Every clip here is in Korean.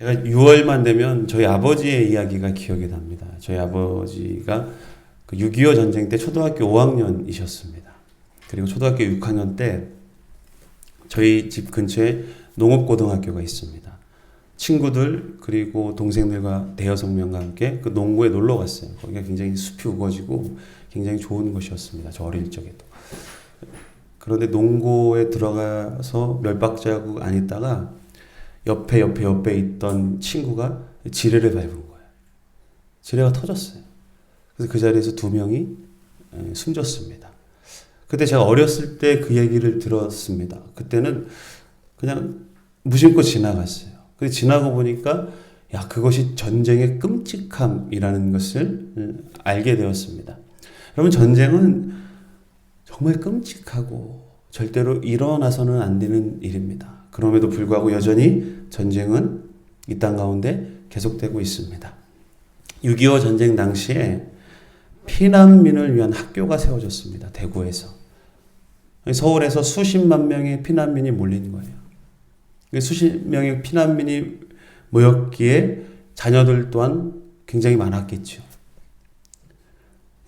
제가 6월만 되면 저희 아버지의 이야기가 기억이 납니다. 저희 아버지가 그 6.25 전쟁 때 초등학교 5학년이셨습니다. 그리고 초등학교 6학년 때 저희 집 근처에 농업고등학교가 있습니다. 친구들 그리고 동생들과 대여섯 명과 함께 그 농구에 놀러 갔어요. 거기가 굉장히 숲이 우거지고 굉장히 좋은 곳이었습니다. 저 어릴 적에도. 그런데 농고에 들어가서 몇 박자국 안 있다가 옆에 옆에 옆에 있던 친구가 지뢰를 밟은 거예요. 지뢰가 터졌어요. 그래서 그 자리에서 두 명이 에, 숨졌습니다. 그때 제가 어렸을 때 그 얘기를 들었습니다. 그때는 그냥 무심코 지나갔어요. 근데 지나고 보니까 야 그것이 전쟁의 끔찍함이라는 것을 음, 알게 되었습니다. 여러분 전쟁은 정말 끔찍하고 절대로 일어나서는 안 되는 일입니다. 그럼에도 불구하고 여전히 전쟁은 이 땅 가운데 계속되고 있습니다. 6.25 전쟁 당시에 피난민을 위한 학교가 세워졌습니다. 대구에서. 서울에서 수십만 명의 피난민이 몰린 거예요. 수십 명의 피난민이 모였기에 자녀들 또한 굉장히 많았겠죠.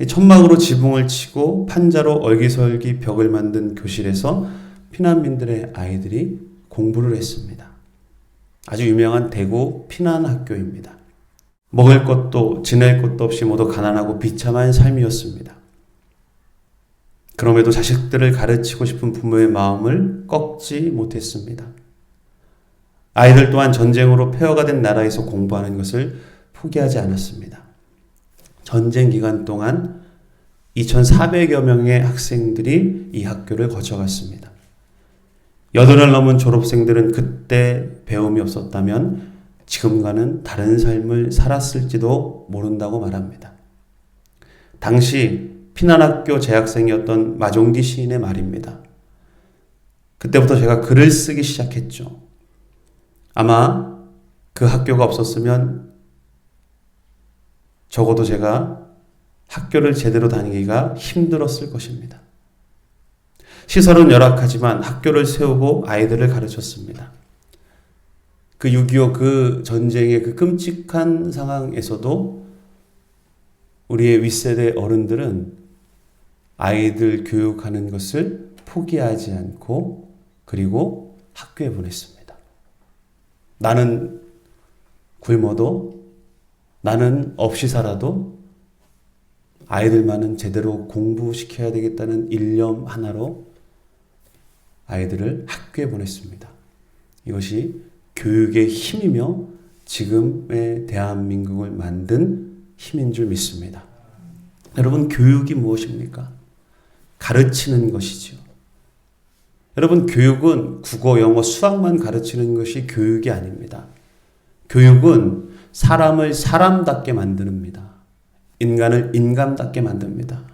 천막으로 지붕을 치고 판자로 얼기설기 벽을 만든 교실에서 피난민들의 아이들이 공부를 했습니다. 아주 유명한 대구 피난학교입니다. 먹을 것도 지낼 것도 없이 모두 가난하고 비참한 삶이었습니다. 그럼에도 자식들을 가르치고 싶은 부모의 마음을 꺾지 못했습니다. 아이들 또한 전쟁으로 폐허가 된 나라에서 공부하는 것을 포기하지 않았습니다. 전쟁 기간 동안 2,400여 명의 학생들이 이 학교를 거쳐갔습니다. 여든을 넘은 졸업생들은 그때 배움이 없었다면 지금과는 다른 삶을 살았을지도 모른다고 말합니다. 당시 피난학교 재학생이었던 마종기 시인의 말입니다. 그때부터 제가 글을 쓰기 시작했죠. 아마 그 학교가 없었으면 적어도 제가 학교를 제대로 다니기가 힘들었을 것입니다. 시설은 열악하지만 학교를 세우고 아이들을 가르쳤습니다. 그 6.25 그 전쟁의 그 끔찍한 상황에서도 우리의 윗세대 어른들은 아이들 교육하는 것을 포기하지 않고 그리고 학교에 보냈습니다. 나는 굶어도 나는 없이 살아도 아이들만은 제대로 공부시켜야 되겠다는 일념 하나로 아이들을 학교에 보냈습니다. 이것이 교육의 힘이며 지금의 대한민국을 만든 힘인 줄 믿습니다. 여러분, 교육이 무엇입니까? 가르치는 것이죠. 여러분, 교육은 국어, 영어, 수학만 가르치는 것이 교육이 아닙니다. 교육은 사람을 사람답게 만듭니다. 인간을 인간답게 만듭니다.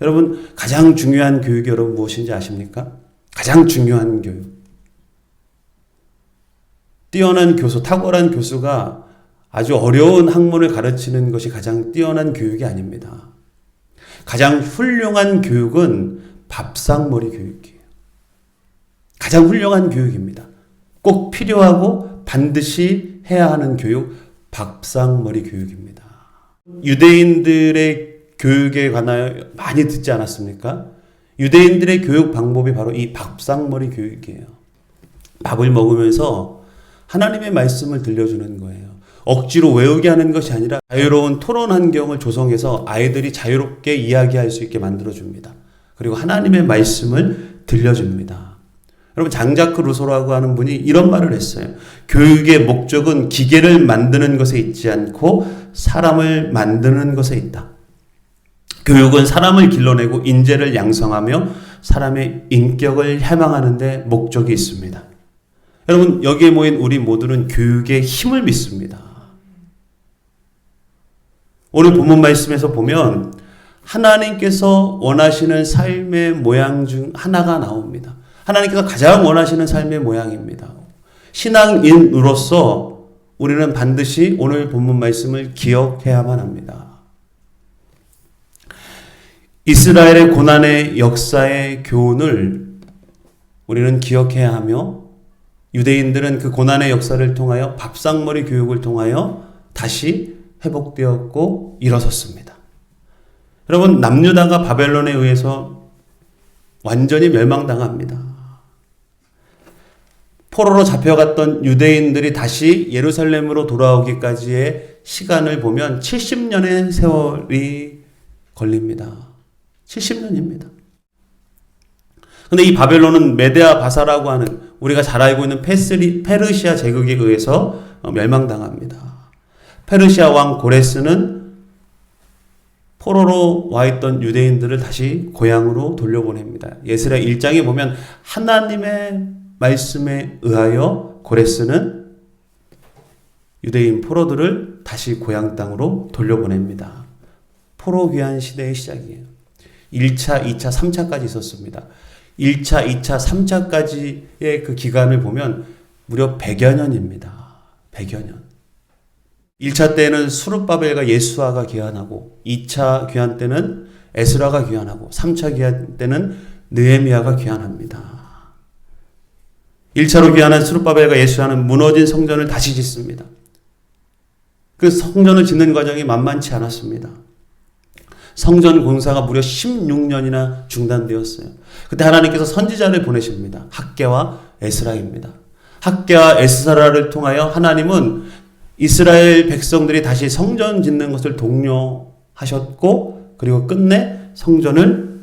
여러분, 가장 중요한 교육이 여러분 무엇인지 아십니까? 가장 중요한 교육. 뛰어난 교수, 탁월한 교수가 아주 어려운 학문을 가르치는 것이 가장 뛰어난 교육이 아닙니다. 가장 훌륭한 교육은 밥상머리 교육이에요. 가장 훌륭한 교육입니다. 꼭 필요하고 반드시 해야 하는 교육, 밥상머리 교육입니다. 유대인들의 교육에 관하여 많이 듣지 않았습니까? 유대인들의 교육 방법이 바로 이 밥상머리 교육이에요. 밥을 먹으면서 하나님의 말씀을 들려주는 거예요. 억지로 외우게 하는 것이 아니라 자유로운 토론 환경을 조성해서 아이들이 자유롭게 이야기할 수 있게 만들어줍니다. 그리고 하나님의 말씀을 들려줍니다. 여러분, 장자크 루소라고 하는 분이 이런 말을 했어요. 교육의 목적은 기계를 만드는 것에 있지 않고 사람을 만드는 것에 있다. 교육은 사람을 길러내고 인재를 양성하며 사람의 인격을 해망하는데 목적이 있습니다. 여러분, 여기에 모인 우리 모두는 교육의 힘을 믿습니다. 오늘 본문 말씀에서 보면 하나님께서 원하시는 삶의 모양 중 하나가 나옵니다. 하나님께서 가장 원하시는 삶의 모양입니다. 신앙인으로서 우리는 반드시 오늘 본문 말씀을 기억해야만 합니다. 이스라엘의 고난의 역사의 교훈을 우리는 기억해야 하며 유대인들은 그 고난의 역사를 통하여 밥상머리 교육을 통하여 다시 회복되었고 일어섰습니다. 여러분 남유다가 바벨론에 의해서 완전히 멸망당합니다. 포로로 잡혀갔던 유대인들이 다시 예루살렘으로 돌아오기까지의 시간을 보면 70년의 세월이 걸립니다. 70년입니다. 근데 이 바벨론은 메데아 바사라고 하는 우리가 잘 알고 있는 페스리, 페르시아 제국에 의해서 어, 멸망당합니다. 페르시아 왕 고레스는 포로로 와 있던 유대인들을 다시 고향으로 돌려보냅니다. 예스라 1장에 보면 하나님의 말씀에 의하여 고레스는 유대인 포로들을 다시 고향 땅으로 돌려보냅니다. 포로 귀환 시대의 시작이에요. 1차, 2차, 3차까지 있었습니다. 1차, 2차, 3차까지의 그 기간을 보면 무려 100여 년입니다. 100여 년. 1차 때는 수르바벨과 예수아가 귀환하고 2차 귀환 때는 에스라가 귀환하고 3차 귀환 때는 느헤미야가 귀환합니다. 1차로 귀환한 수르바벨과 예수아는 무너진 성전을 다시 짓습니다. 그 성전을 짓는 과정이 만만치 않았습니다. 성전 공사가 무려 16년이나 중단되었어요. 그때 하나님께서 선지자를 보내십니다. 학계와 에스라입니다. 학계와 에스라를 통하여 하나님은 이스라엘 백성들이 다시 성전 짓는 것을 독려하셨고 그리고 끝내 성전을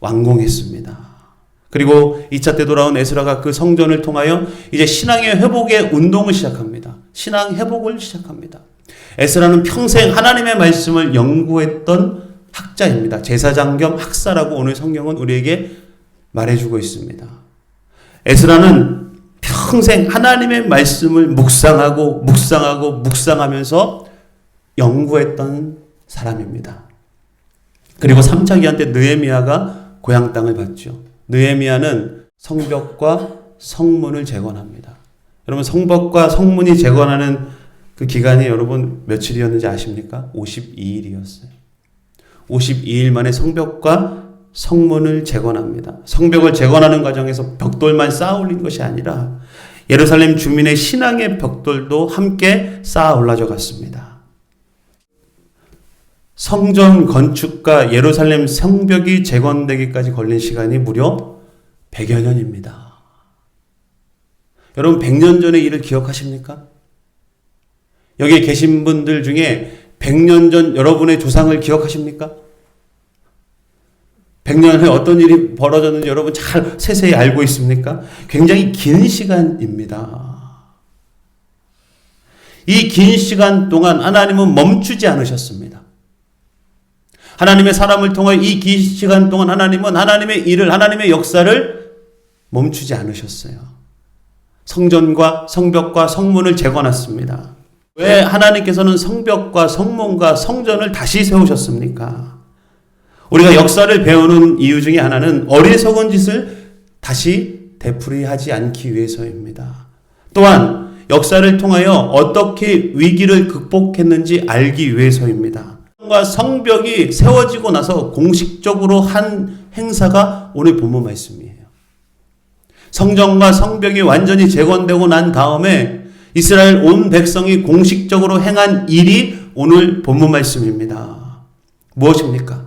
완공했습니다. 그리고 2차 때 돌아온 에스라가 그 성전을 통하여 이제 신앙의 회복의 운동을 시작합니다. 신앙 회복을 시작합니다. 에스라는 평생 하나님의 말씀을 연구했던 학자입니다. 제사장 겸 학사라고 오늘 성경은 우리에게 말해주고 있습니다. 에스라는 평생 하나님의 말씀을 묵상하고 묵상하고 묵상하면서 연구했던 사람입니다. 그리고 3차 기한 때 느헤미야가 고향 땅을 받죠. 느헤미야는 성벽과 성문을 재건합니다. 여러분 성벽과 성문이 재건하는 그 기간이 여러분 며칠이었는지 아십니까? 52일이었어요. 52일 만에 성벽과 성문을 재건합니다. 성벽을 재건하는 과정에서 벽돌만 쌓아 올린 것이 아니라 예루살렘 주민의 신앙의 벽돌도 함께 쌓아 올라져 갔습니다. 성전 건축과 예루살렘 성벽이 재건되기까지 걸린 시간이 무려 100여 년입니다. 여러분 100년 전의 일을 기억하십니까? 여기 계신 분들 중에 100년 전 여러분의 조상을 기억하십니까? 100년 후에 어떤 일이 벌어졌는지 여러분 잘 세세히 알고 있습니까? 굉장히 긴 시간입니다. 이 긴 시간 동안 하나님은 멈추지 않으셨습니다. 하나님의 사람을 통해 이 긴 시간 동안 하나님은 하나님의 일을, 하나님의 역사를 멈추지 않으셨어요. 성전과 성벽과 성문을 재건했습니다. 왜 하나님께서는 성벽과 성문과 성전을 다시 세우셨습니까? 우리가 역사를 배우는 이유 중에 하나는 어리석은 짓을 다시 되풀이하지 않기 위해서입니다. 또한 역사를 통하여 어떻게 위기를 극복했는지 알기 위해서입니다. 성벽이 세워지고 나서 공식적으로 한 행사가 오늘 본문 말씀이에요. 성전과 성벽이 완전히 재건되고 난 다음에 이스라엘 온 백성이 공식적으로 행한 일이 오늘 본문 말씀입니다. 무엇입니까?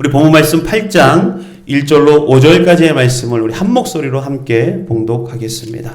우리 본문 말씀 8장 1절로 5절까지의 말씀을 우리 한 목소리로 함께 봉독하겠습니다.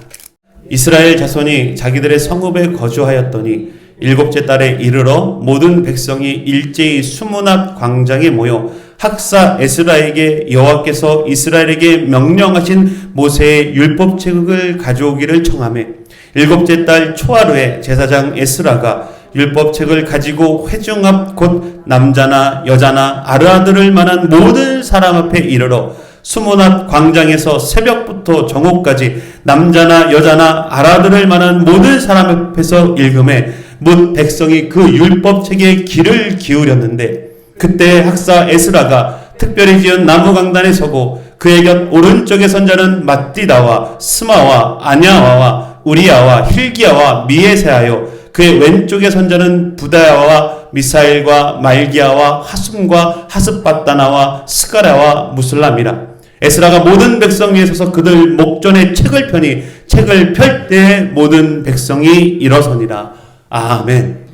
이스라엘 자손이 자기들의 성읍에 거주하였더니 일곱째 달에 이르러 모든 백성이 일제히 수문 앞 광장에 모여 학사 에스라에게 여호와께서 이스라엘에게 명령하신 모세의 율법 책을 가져오기를 청하매 일곱째 달 초하루에 제사장 에스라가 율법책을 가지고 회중 앞 곧 남자나 여자나 아르아들을 만한 모든 사람 앞에 이르러 수문 앞 광장에서 새벽부터 정오까지 남자나 여자나 아라들을 만한 모든 사람 앞에서 읽음에 문 백성이 그 율법책에 귀를 기울였는데 그때 학사 에스라가 특별히 지은 나무 강단에 서고 그의 곁 오른쪽에 선 자는 마띠다와 스마와 아냐와와 우리야와 힐기야와 미에세하여 그의 왼쪽에 선자는 부다야와 미사일과 말기야와 하숨과 하스바다나와 스가랴와 무슬람이라 에스라가 모든 백성 위에 서서 그들 목전에 책을 펴니 책을 펼 때 모든 백성이 일어서니라. 아멘.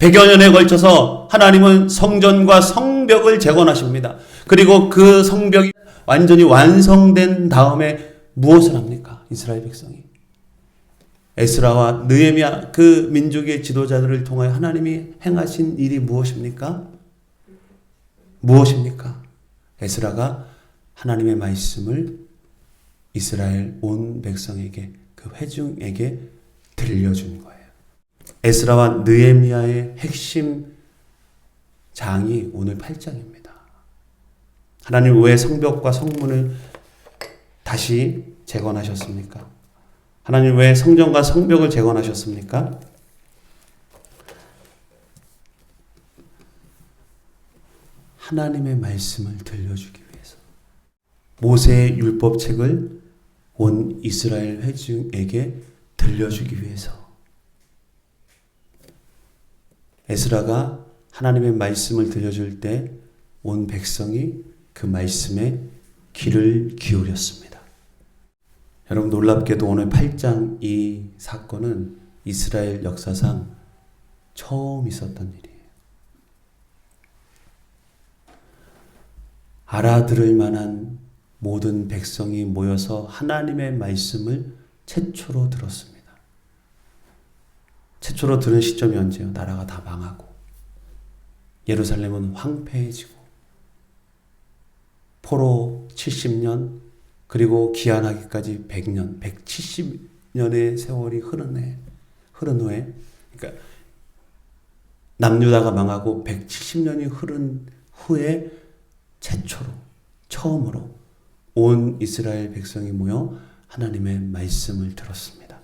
100여 년에 걸쳐서 하나님은 성전과 성벽을 재건하십니다. 그리고 그 성벽이 완전히 완성된 다음에 무엇을 합니까? 이스라엘 백성이. 에스라와 느헤미야 그 민족의 지도자들을 통하여 하나님이 행하신 일이 무엇입니까? 무엇입니까? 에스라가 하나님의 말씀을 이스라엘 온 백성에게 그 회중에게 들려준 거예요. 에스라와 느헤미야의 핵심 장이 오늘 8장입니다. 하나님 왜 성벽과 성문을 다시 재건하셨습니까? 하나님 왜 성전과 성벽을 재건하셨습니까? 하나님의 말씀을 들려주기 위해서. 모세의 율법책을 온 이스라엘 회중에게 들려주기 위해서. 에스라가 하나님의 말씀을 들려줄 때 온 백성이 그 말씀에 귀를 기울였습니다. 여러분 놀랍게도 오늘 8장 이 사건은 이스라엘 역사상 처음 있었던 일이에요. 알아들을 만한 모든 백성이 모여서 하나님의 말씀을 최초로 들었습니다. 최초로 들은 시점이 언제요? 나라가 다 망하고 예루살렘은 황폐해지고 포로 70년 그리고 기한하기까지 100년, 170년의 세월이 흐른 해, 흐른 후에 그러니까 남유다가 망하고 170년이 흐른 후에 최초로 처음으로 온 이스라엘 백성이 모여 하나님의 말씀을 들었습니다.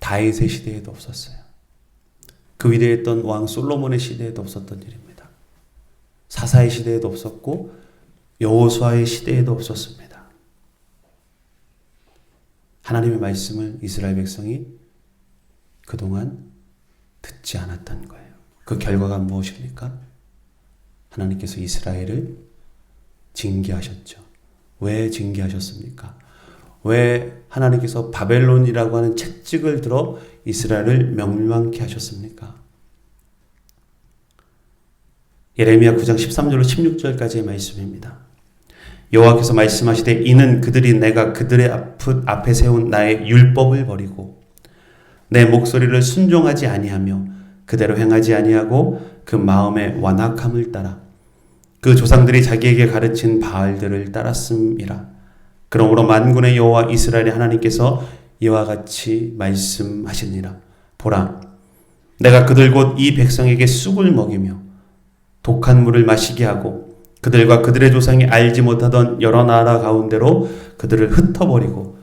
다윗의 시대에도 없었어요. 그 위대했던 왕 솔로몬의 시대에도 없었던 일입니다. 사사의 시대에도 없었고 여호수아의 시대에도 없었습니다. 하나님의 말씀을 이스라엘 백성이 그동안 듣지 않았던 거예요. 그 결과가 무엇입니까? 하나님께서 이스라엘을 징계하셨죠. 왜 징계하셨습니까? 왜 하나님께서 바벨론이라고 하는 책찍을 들어 이스라엘을 멸망케 하셨습니까? 예레미야 9장 13절로 16절까지의 말씀입니다. 여호와께서 말씀하시되 이는 그들이 내가 그들의 앞에 세운 나의 율법을 버리고 내 목소리를 순종하지 아니하며 그대로 행하지 아니하고 그 마음의 완악함을 따라 그 조상들이 자기에게 가르친 바알들을 따랐음이라. 그러므로 만군의 여호와 이스라엘의 하나님께서 이와 같이 말씀하시니라. 보라, 내가 그들 곧 이 백성에게 쑥을 먹이며 독한 물을 마시게 하고 그들과 그들의 조상이 알지 못하던 여러 나라 가운데로 그들을 흩어버리고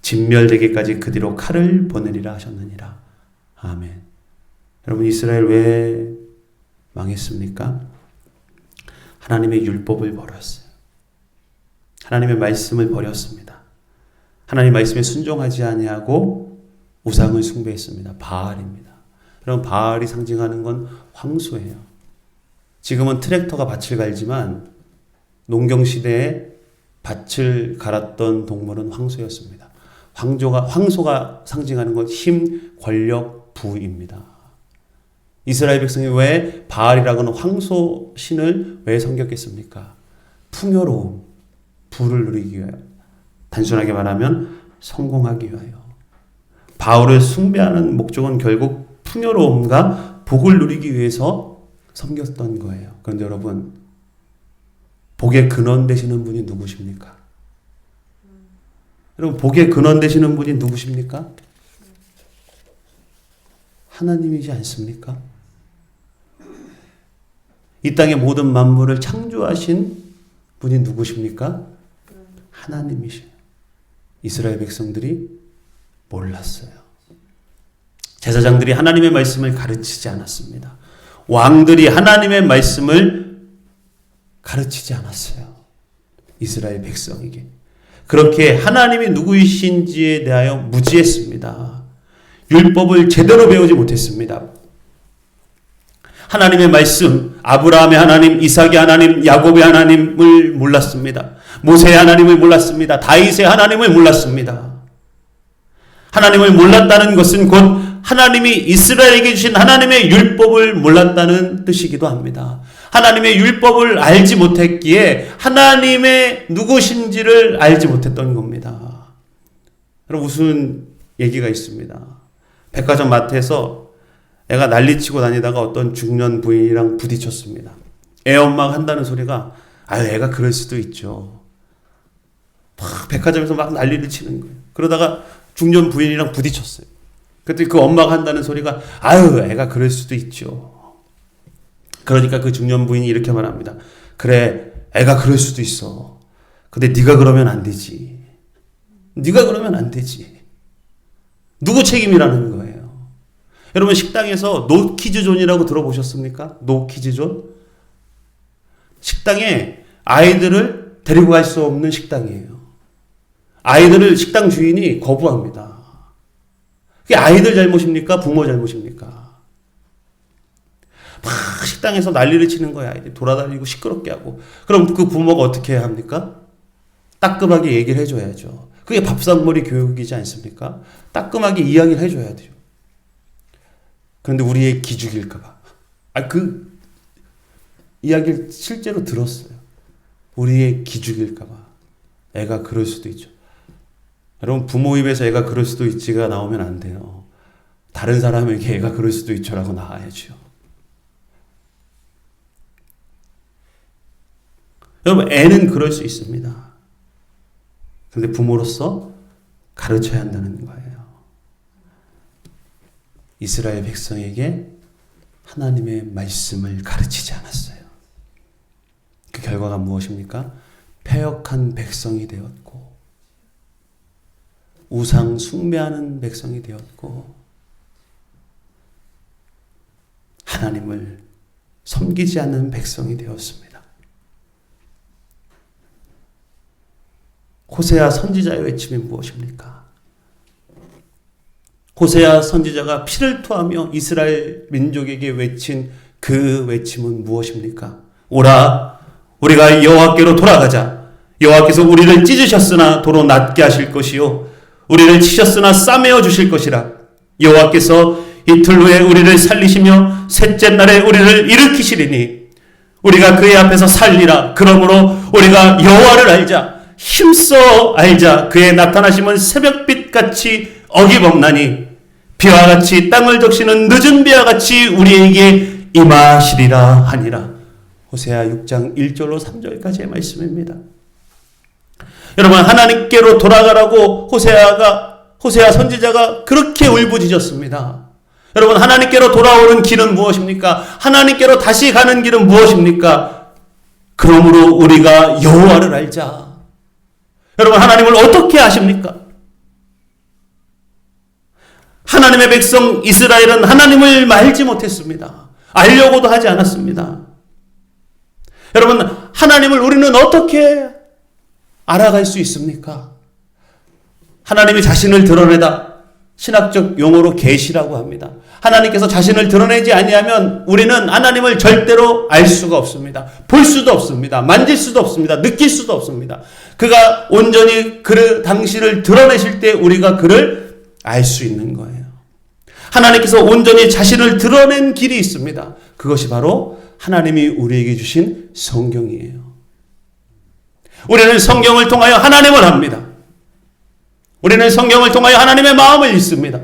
진멸되기까지 그 뒤로 칼을 보내리라 하셨느니라. 아멘. 여러분 이스라엘 왜 망했습니까? 하나님의 율법을 버렸어요. 하나님의 말씀을 버렸습니다. 하나님 말씀에 순종하지 아니하고 우상을 숭배했습니다. 바알입니다. 여러분 바알이 상징하는 건 황소예요. 지금은 트랙터가 밭을 갈지만 농경 시대에 밭을 갈았던 동물은 황소였습니다. 황조가 황소가 상징하는 건 힘, 권력, 부입니다. 이스라엘 백성이 왜 바알이라고 하는 황소 신을 왜 섬겼겠습니까? 풍요로움, 부를 누리기 위하여. 단순하게 말하면 성공하기 위하여. 바울을 숭배하는 목적은 결국 풍요로움과 복을 누리기 위해서 섬겼던 거예요. 그런데 여러분, 복의 근원 되시는 분이 누구십니까? 여러분, 복의 근원 되시는 분이 누구십니까? 하나님이지 않습니까? 이 땅의 모든 만물을 창조하신 분이 누구십니까? 하나님이셔요. 이스라엘 백성들이 몰랐어요. 제사장들이 하나님의 말씀을 가르치지 않았습니다. 왕들이 하나님의 말씀을 가르치지 않았어요. 이스라엘 백성에게. 그렇게 하나님이 누구이신지에 대하여 무지했습니다. 율법을 제대로 배우지 못했습니다. 하나님의 말씀, 아브라함의 하나님, 이삭의 하나님, 야곱의 하나님을 몰랐습니다. 모세의 하나님을 몰랐습니다. 다윗의 하나님을 몰랐습니다. 하나님을 몰랐다는 것은 곧 하나님이 이스라엘에게 주신 하나님의 율법을 몰랐다는 뜻이기도 합니다. 하나님의 율법을 알지 못했기에 하나님의 누구신지를 알지 못했던 겁니다. 여러분 무슨 얘기가 있습니다. 백화점 마트에서 애가 난리치고 다니다가 어떤 중년 부인이랑 부딪혔습니다. 애 엄마가 한다는 소리가 아유 애가 그럴 수도 있죠. 막 백화점에서 막 난리를 치는 거예요. 그러다가 중년 부인이랑 부딪혔어요. 그때 그 엄마가 한다는 소리가 아유 애가 그럴 수도 있죠. 그러니까 그 중년 부인이 이렇게 말합니다. 그래 애가 그럴 수도 있어. 근데 네가 그러면 안 되지. 네가 그러면 안 되지. 누구 책임이라는 거예요. 여러분 식당에서 노키즈존이라고 들어보셨습니까? 노키즈존? 식당에 아이들을 데리고 갈 수 없는 식당이에요. 아이들을 식당 주인이 거부합니다. 그게 아이들 잘못입니까? 부모 잘못입니까? 막 식당에서 난리를 치는 거야. 아이들 돌아다니고 시끄럽게 하고. 그럼 그 부모가 어떻게 해야 합니까? 따끔하게 얘기를 해줘야죠. 그게 밥상머리 교육이지 않습니까? 따끔하게 이야기를 해줘야 돼요. 그런데 우리의 기죽일까봐. 아, 그 이야기를 실제로 들었어요. 우리의 기죽일까봐. 애가 그럴 수도 있죠. 여러분, 부모 입에서 애가 그럴 수도 있지가 나오면 안 돼요. 다른 사람에게 애가 그럴 수도 있죠라고 나와야죠. 여러분, 애는 그럴 수 있습니다. 근데 부모로서 가르쳐야 한다는 거예요. 이스라엘 백성에게 하나님의 말씀을 가르치지 않았어요. 그 결과가 무엇입니까? 폐역한 백성이 되었고, 우상 숭배하는 백성이 되었고, 하나님을 섬기지 않는 백성이 되었습니다. 호세아 선지자의 외침이 무엇입니까? 호세아 선지자가 피를 토하며 이스라엘 민족에게 외친 그 외침은 무엇입니까? 오라 우리가 여호와께로 돌아가자 여호와께서 우리를 찢으셨으나 도로 낫게 하실 것이요 우리를 치셨으나 싸매어 주실 것이라. 여호와께서 이틀 후에 우리를 살리시며 셋째 날에 우리를 일으키시리니 우리가 그의 앞에서 살리라. 그러므로 우리가 여호와를 알자 힘써 알자. 그의 나타나심은 새벽빛 같이 어김없나니 비와 같이 땅을 적시는 늦은 비와 같이 우리에게 임하시리라 하니라. 호세아 6장 1절로 3절까지의 말씀입니다. 여러분 하나님께로 돌아가라고 호세아가 호세아 선지자가 그렇게 울부짖었습니다. 여러분 하나님께로 돌아오는 길은 무엇입니까? 하나님께로 다시 가는 길은 무엇입니까? 그러므로 우리가 여호와를 알자. 여러분 하나님을 어떻게 아십니까? 하나님의 백성 이스라엘은 하나님을 알지 못했습니다. 알려고도 하지 않았습니다. 여러분 하나님을 우리는 어떻게 알아갈 수 있습니까? 하나님이 자신을 드러내다 신학적 용어로 계시라고 합니다. 하나님께서 자신을 드러내지 아니하면 우리는 하나님을 절대로 알 수가 없습니다. 볼 수도 없습니다. 만질 수도 없습니다. 느낄 수도 없습니다. 그가 온전히 그 당신을 드러내실 때 우리가 그를 알 수 있는 거예요. 하나님께서 온전히 자신을 드러낸 길이 있습니다. 그것이 바로 하나님이 우리에게 주신 성경이에요. 우리는 성경을 통하여 하나님을 합니다. 우리는 성경을 통하여 하나님의 마음을 읽습니다.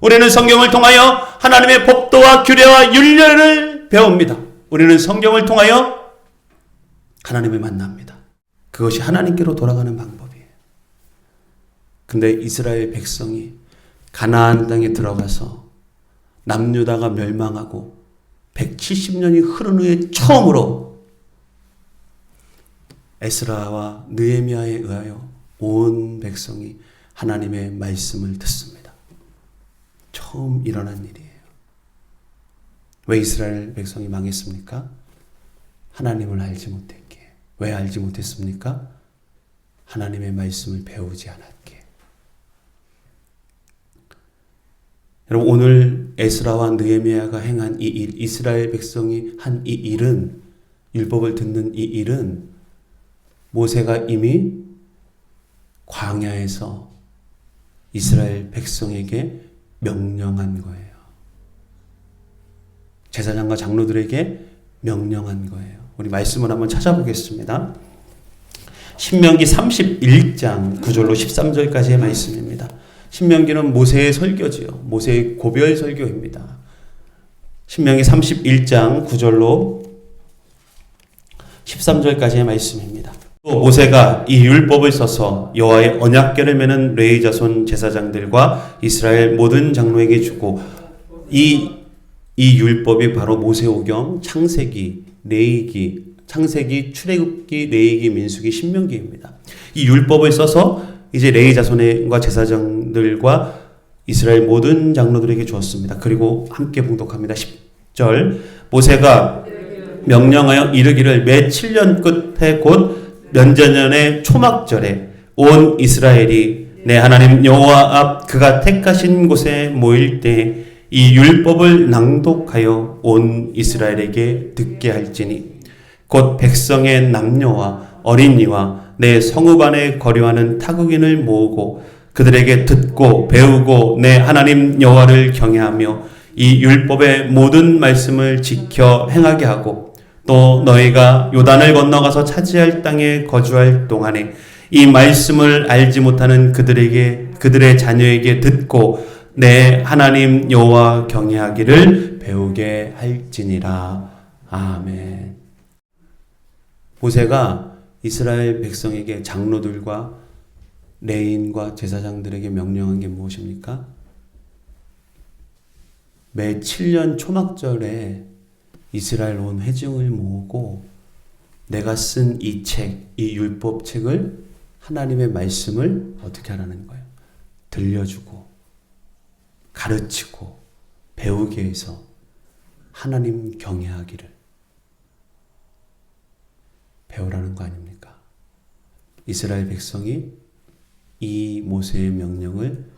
우리는 성경을 통하여 하나님의 법도와 규례와 윤례를 배웁니다. 우리는 성경을 통하여 하나님을 만납니다. 그것이 하나님께로 돌아가는 방법이에요. 근데 이스라엘 백성이 가나안 땅에 들어가서 남유다가 멸망하고 170년이 흐른 후에 처음으로 에스라와 느헤미야에 의하여 온 백성이 하나님의 말씀을 듣습니다. 처음 일어난 일이에요. 왜 이스라엘 백성이 망했습니까? 하나님을 알지 못했기에. 왜 알지 못했습니까? 하나님의 말씀을 배우지 않았기에. 여러분 오늘 에스라와 느헤미야가 행한 이 일, 이스라엘 백성이 한 이 일은 율법을 듣는 이 일은 모세가 이미 광야에서 이스라엘 백성에게 명령한 거예요. 제사장과 장로들에게 명령한 거예요. 우리 말씀을 한번 찾아보겠습니다. 신명기 31장 9절로 13절까지의 말씀입니다. 신명기는 모세의 설교지요. 모세의 고별 설교입니다. 신명기 31장 9절로 13절까지의 말씀입니다. 또 모세가 이 율법을 써서 여호와의 언약궤를 매는 레위 자손 제사장들과 이스라엘 모든 장로에게 주고 이 이 율법이 바로 모세오경, 창세기, 레이기, 창세기, 출애굽기, 레이기, 민수기, 신명기입니다. 이 율법을 써서 이제 레이 자손과 제사장들과 이스라엘 모든 장로들에게 주었습니다. 그리고 함께 봉독합니다. 10절 모세가 명령하여 이르기를 매 7년 끝에 곧 면전년의 초막절에 온 이스라엘이 내 하나님 여호와 앞 그가 택하신 곳에 모일 때 이 율법을 낭독하여 온 이스라엘에게 듣게 할지니 곧 백성의 남녀와 어린이와 내 성읍 안에 거류하는 타국인을 모으고 그들에게 듣고 배우고 내 하나님 여호와를 경외하며 이 율법의 모든 말씀을 지켜 행하게 하고 또 너희가 요단을 건너가서 차지할 땅에 거주할 동안에 이 말씀을 알지 못하는 그들에게 그들의 자녀에게 듣고 내 하나님 여호와 경외하기를 배우게 할지니라 아멘. 모세가 이스라엘 백성에게 장로들과 레인과 제사장들에게 명령한 게 무엇입니까? 매 7년 초막절에 이스라엘 온 회중을 모으고 내가 쓴 이 책, 이 율법 책을 하나님의 말씀을 어떻게 하라는 거예요? 들려주고 가르치고 배우게 해서 하나님 경외하기를 배우라는 거 아닙니까? 이스라엘 백성이 이 모세의 명령을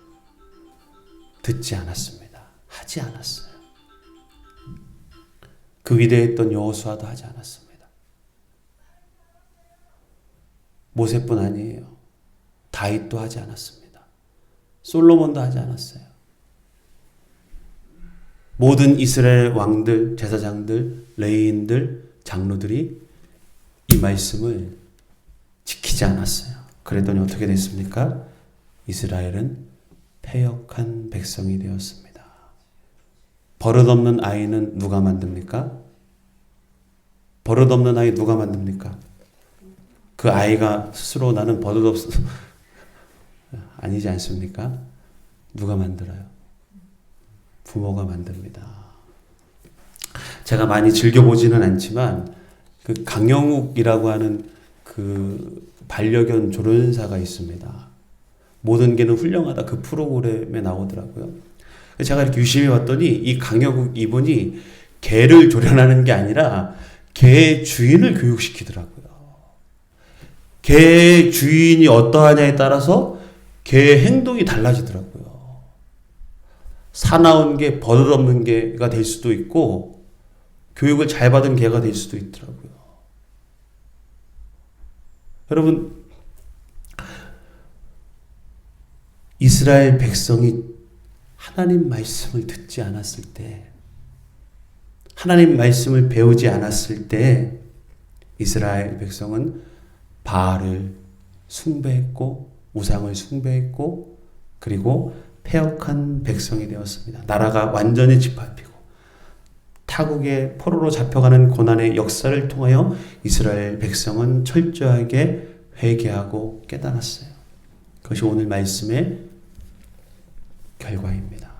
듣지 않았습니다. 하지 않았어요. 그 위대했던 여호수아도 하지 않았습니다. 모세뿐 아니에요. 다윗도 하지 않았습니다. 솔로몬도 하지 않았어요. 모든 이스라엘 왕들, 제사장들, 레이인들, 장로들이 이 말씀을 지키지 않았어요. 그랬더니 어떻게 됐습니까? 이스라엘은 패역한 백성이 되었습니다. 버릇없는 아이는 누가 만듭니까? 버릇없는 아이 누가 만듭니까? 그 아이가 스스로 나는 버릇없어 아니지 않습니까? 누가 만들어요? 부모가 만듭니다. 제가 많이 즐겨보지는 않지만 그 강영욱이라고 하는 그 반려견 조련사가 있습니다. 모든 개는 훌륭하다 그 프로그램에 나오더라고요. 제가 이렇게 유심히 봤더니 이 강영욱 이분이 개를 조련하는 게 아니라 개 주인을 교육시키더라고요. 개 주인이 어떠하냐에 따라서 개의 행동이 달라지더라고요. 사나운 게 버릇없는 개가 될 수도 있고 교육을 잘 받은 개가 될 수도 있더라고요. 여러분 이스라엘 백성이 하나님 말씀을 듣지 않았을 때 하나님 말씀을 배우지 않았을 때 이스라엘 백성은 바알을 숭배했고 우상을 숭배했고 그리고 폐역한 백성이 되었습니다. 나라가 완전히 짓밟히고 타국의 포로로 잡혀가는 고난의 역사를 통하여 이스라엘 백성은 철저하게 회개하고 깨달았어요. 그것이 오늘 말씀의 결과입니다.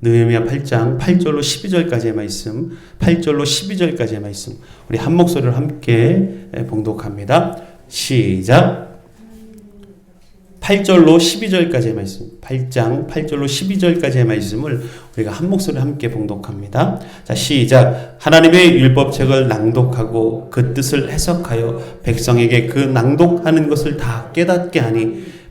느헤미야 8장 8절로 12절까지의 말씀, 8절로 12절까지의 말씀. 우리 한 목소리로 함께 봉독합니다. 시작. 8절로 12절까지의 말씀, 8장 8절로 12절까지의 말씀을 우리가 한 목소리로 함께 봉독합니다. 자, 시작. 하나님의 율법책을 낭독하고 그 뜻을 해석하여 백성에게 그 낭독하는 것을 다 깨닫게 하니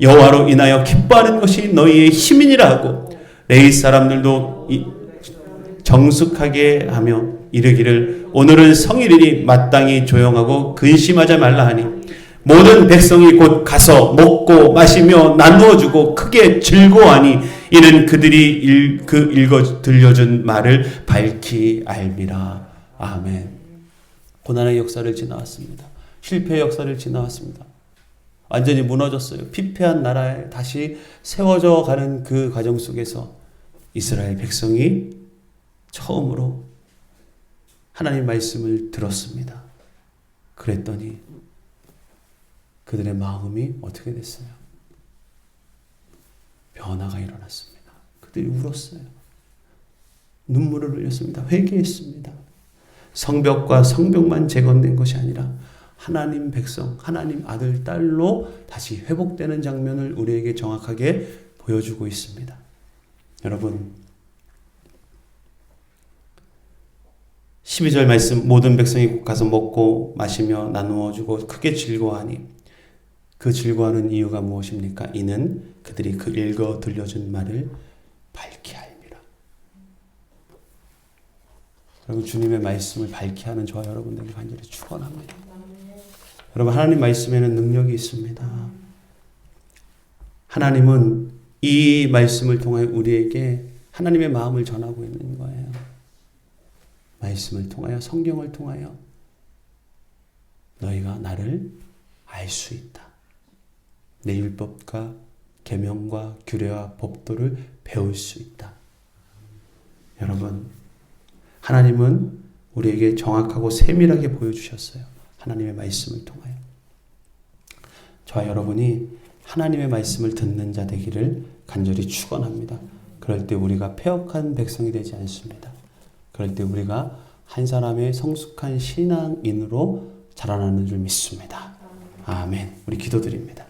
여호와로 인하여 기뻐하는 것이 너희의 힘이니라 하고 레위 사람들도 이- 정숙하게 하며 이르기를 오늘은 성일이니 마땅히 조용하고 근심하지 말라 하니 모든 백성이 곧 가서 먹고 마시며 나누어 주고 크게 즐거워하니 이는 그들이 일, 그 읽어 들려준 말을 밝히 알미라. 아멘. 고난의 역사를 지나왔습니다. 실패의 역사를 지나왔습니다 완전히 무너졌어요 피폐한 나라에 다시 세워져 가는 그 과정 속에서 이스라엘 백성이 처음으로 하나님 말씀을 들었습니다. 그랬더니 그들의 마음이 어떻게 됐어요? 변화가 일어났습니다. 그들이 울었어요. 눈물을 흘렸습니다. 회개했습니다. 성벽과 성벽만 재건된 것이 아니라 하나님 백성, 하나님 아들, 딸로 다시 회복되는 장면을 우리에게 정확하게 보여주고 있습니다. 여러분, 12절 말씀 모든 백성이 곧 가서 먹고 마시며 나누어 주고 크게 즐거워하니 그 즐거워하는 이유가 무엇입니까? 이는 그들이 그 읽어 들려준 말을 밝히 알미라. 여러분 주님의 말씀을 밝히 하는 저와 여러분들에게 간절히 축원합니다. 여러분 하나님 말씀에는 능력이 있습니다. 하나님은 이 말씀을 통해 우리에게 하나님의 마음을 전하고 있는 거예요. 말씀을 통하여 성경을 통하여 너희가 나를 알 수 있다. 내 율법과 계명과 규례와 법도를 배울 수 있다. 여러분, 하나님은 우리에게 정확하고 세밀하게 보여주셨어요. 하나님의 말씀을 통하여. 저와 여러분이 하나님의 말씀을 듣는 자 되기를 간절히 축원합니다. 그럴 때 우리가 폐역한 백성이 되지 않습니다. 그럴 때 우리가 한 사람의 성숙한 신앙인으로 자라나는 줄 믿습니다. 아멘. 우리 기도드립니다.